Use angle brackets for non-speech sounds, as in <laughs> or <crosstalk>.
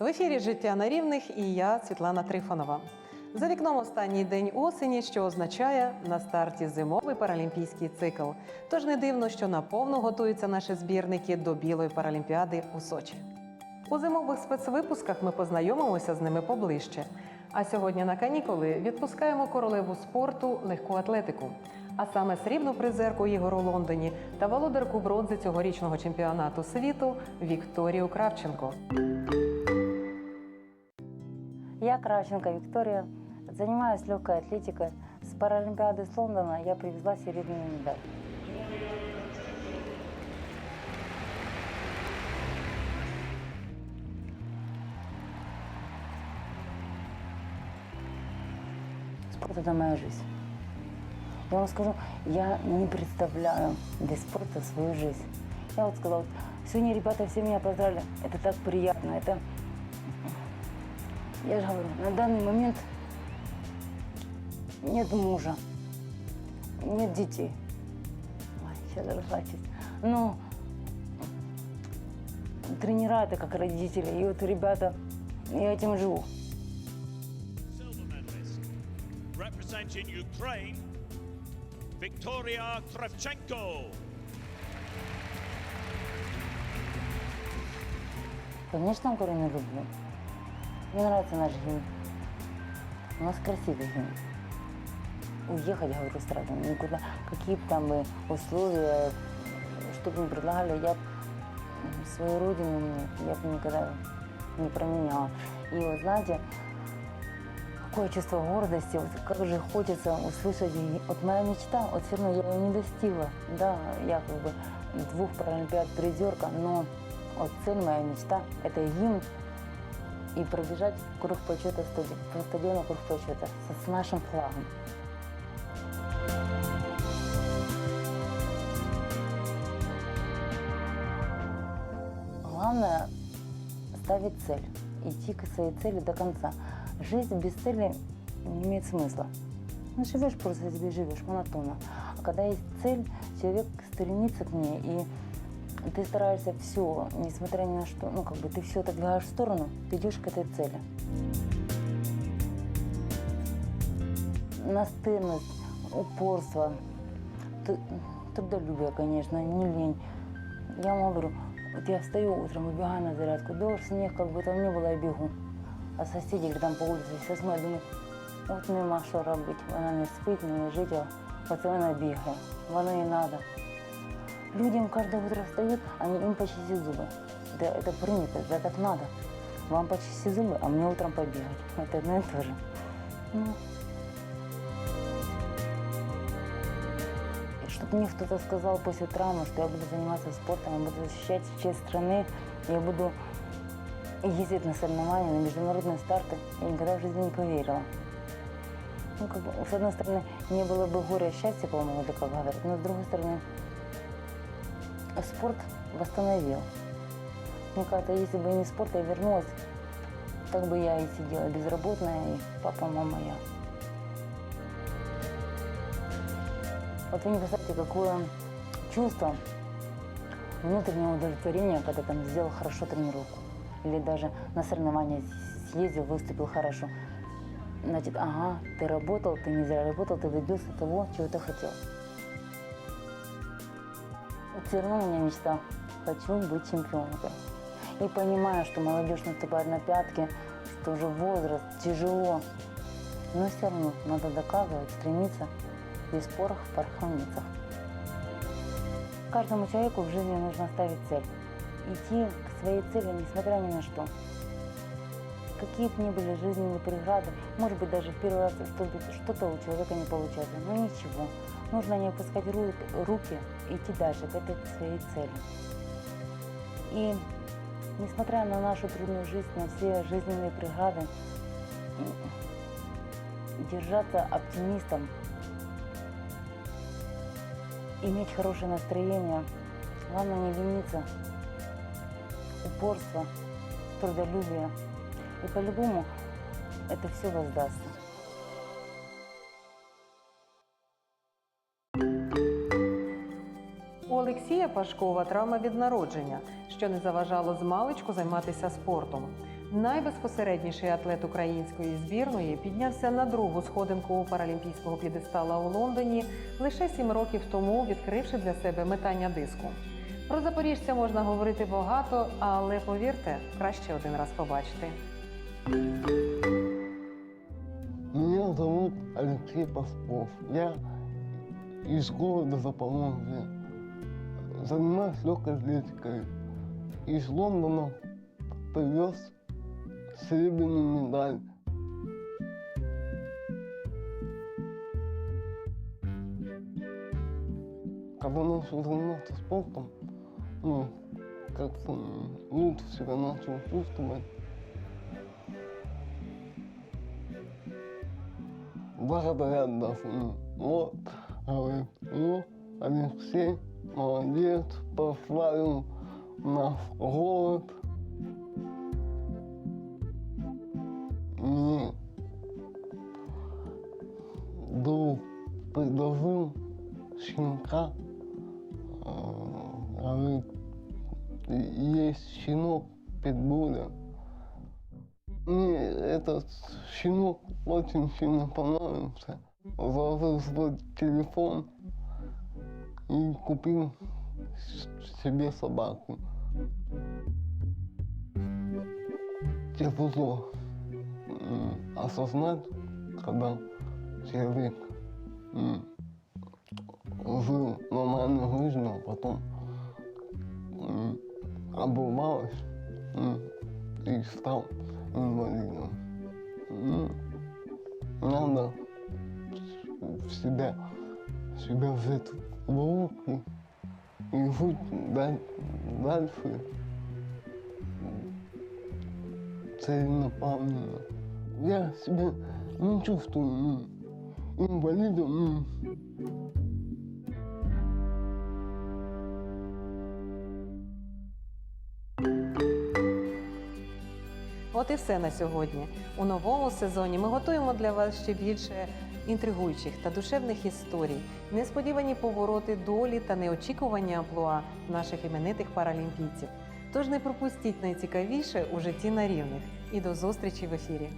В ефірі Життя на рівних і я, Світлана Трифонова. За вікном останній день осені, що означає на старті зимовий паралімпійський цикл. Тож не дивно, що наповну готуються наші збірники до білої паралімпіади у Сочі. У зимових спецвипусках ми познайомимося з ними поближче. А сьогодні на канікули відпускаємо королеву спорту легку атлетику. А саме срібну призерку ігор у Лондоні та володарку бронзи цьогорічного чемпіонату світу Вікторію Кравченко. Я Кравченко Виктория, занимаюсь легкой атлетикой. С Паралимпиады с Лондона я привезла серебряную медаль. Спорт – это моя жизнь. Я вам скажу, я не представляю без спорта свою жизнь. Я вот сказала, сегодня ребята все меня поздравили. Это так приятно, это я же говорю, на данный момент нет мужа, нет детей. Ой, сейчас расплачусь. Но тренера это как родители. И вот ребята, я этим живу. Representing Ukraine, Victoria Kravchenko. Конечно, Украину люблю. Мне нравится наш гимн. У нас красивый гимн. Уехать, говорю, сразу никуда. Какие бы там бы условия, что бы ни предлагали, я б свою родину нет, я бы никогда не променяла. И вот знаете, какое чувство гордости, вот как же хочется услышать, и вот моя мечта, вот все равно я ее не достигла, да, я как бы двух паралимпиад призерка, но вот цель моя мечта – это гимн и пробежать круг почета стади- по стадиону круг почета с, с нашим флагом. Главное – ставить цель, идти к своей цели до конца. Жизнь без цели не имеет смысла. Ну, живешь просто себе живешь, монотонно. А когда есть цель, человек стремится к ней, и ты стараешься все, несмотря ни на что, ну, как бы ты все отодвигаешь в сторону, ты идешь к этой цели. Настырность, упорство, трудолюбие, конечно, не лень. Я вам говорю, вот я встаю утром, выбегаю на зарядку, дождь, снег, как бы там не было, я бегу. А соседи где там по улице все смотрят, думают, от нема що робити. Вона не спить, не лежить, а оце вона бігає. Воно і треба. Людям каждое утро встают, они им почистить зубы. Да, это принято, да так надо. Вам почистить зубы, а мне утром побегать. <laughs> Это одно и то же. Ну. мне кто-то сказал после травмы, что я буду заниматься спортом, я буду защищать честь страны, я буду ездить на соревнования, на международные старты, я никогда в жизни не поверила. Ну, как бы, с одной стороны, не было бы горя, счастья, по-моему, как говорят, но с другой стороны, спорт восстановил. Мне кажется, если бы не спорт, я вернулась, так бы я и сидела безработная, и папа, мама, я. Вот вы не представляете, какое чувство внутреннего удовлетворения, когда там сделал хорошо тренировку. Или даже на соревнования съездил, выступил хорошо. Значит, ага, ты работал, ты не зря работал, ты добился того, чего ты хотел. Все равно у меня мечта. Хочу быть чемпионкой. И понимаю, что молодежь наступает на пятки, что уже возраст, тяжело. Но все равно надо доказывать, стремиться без порох в пороховницах. Каждому человеку в жизни нужно ставить цель. Идти к своей цели, несмотря ни на что. Какие бы ни были жизненные преграды, может быть, даже в первый раз что-то, у человека не получается, но ничего. Нужно не опускать ру- руки и идти дальше к этой своей цели. И несмотря на нашу трудную жизнь, на все жизненные преграды, держаться оптимистом, иметь хорошее настроение, главное не лениться, упорство, трудолюбие. И по-любому это все воздастся. У Олексія Пашкова травма від що не заважало з маличку займатися спортом. Найбезпосередніший атлет української збірної піднявся на другу сходинку паралімпійського п'єдестала у Лондоні лише сім років тому, відкривши для себе метання диску. Про запоріжця можна говорити багато, але повірте, краще один раз побачити. Меня зовут Алексей Пасков. Я из города Заполонье. Занимаюсь легкой атлетикой. Из Лондона привез серебряную медаль. Когда начал заниматься спортом, ну, как-то лучше себя начал чувствовать. благодарят даже. Вот, говорит, ну, Алексей, молодец, прославил наш город. Мне друг предложил щенка, э, говорит, есть щенок питбуля. Мне этот щенок очень сильно понравился. Заложил свой телефон и купил себе собаку. Тяжело осознать, когда человек жил нормальной жизнью, а потом м, и стал инвалидом. Ну, надо в себя, себя взять в руки и жить даль- дальше целенаправленно. Я себя не чувствую инвалидом. ну, От і все на сьогодні. У новому сезоні ми готуємо для вас ще більше інтригуючих та душевних історій, несподівані повороти долі та неочікувані амплуа наших іменитих паралімпійців. Тож не пропустіть найцікавіше у житті на рівних. І до зустрічі в ефірі.